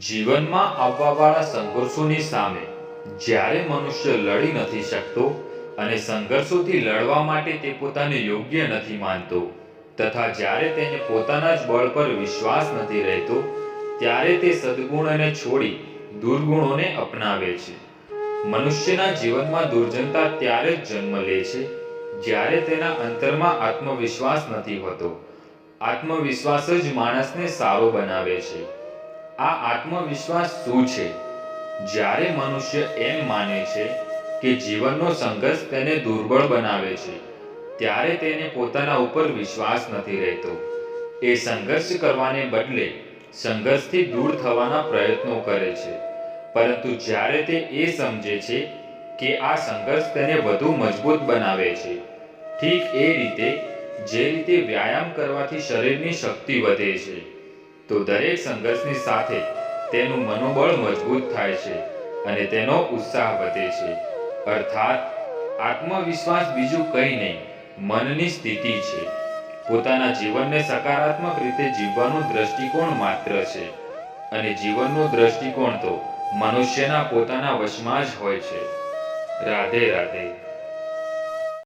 જીવનમાં આવવાવાળા સંઘર્ષોની સામે, જ્યારે મનુષ્ય લડી નથી શકતો અને સંઘર્ષોથી લડવા માટે તે પોતાને યોગ્ય નથી માનતો, તથા જ્યારે તેને પોતાના જ બળ પર વિશ્વાસ નથી રહેતો, ત્યારે તે સદગુણને છોડી દુર્ગુણોને અપનાવે છે. મનુષ્યના જીવનમાં દુર્જનતા ત્યારે જ જન્મ લે છે, જ્યારે તેના અંતરમાં આત્મવિશ્વાસ નથી હોતો. આત્મવિશ્વાસ જ માણસને સારો બનાવે છે. આ આત્મવિશ્વાસ શું છે? જ્યારે મનુષ્ય એમ માને છે કે જીવનનો સંઘર્ષ તેને દુર્બળ બનાવે છે, ત્યારે તેને પોતાના ઉપર વિશ્વાસ નથી રહેતો. એ સંઘર્ષ કરવાને બદલે સંઘર્ષથી દૂર થવાના પ્રયત્નો કરે છે. પરંતુ જ્યારે તે એ સમજે છે કે આ સંઘર્ષ તેને વધુ મજબૂત બનાવે છે, ઠીક એ રીતે જે રીતે વ્યાયામ કરવાથી શરીરની શક્તિ વધે છે. તો દરેક સંઘર્ષની સાથે તેનું મનોબળ મજબૂત થાય છે અને તેનો ઉત્સાહ વધે છે. અર્થાત, આત્મવિશ્વાસ બીજું કંઈ નહીં, મનની સ્થિતિ છે. પોતાના જીવનને સકારાત્મક રીતે જીવવાનો દ્રષ્ટિકોણ માત્ર છે. અને જીવનનો દ્રષ્ટિકોણ તો મનુષ્યના પોતાના વશમાં જ હોય છે. રાધે રાધે.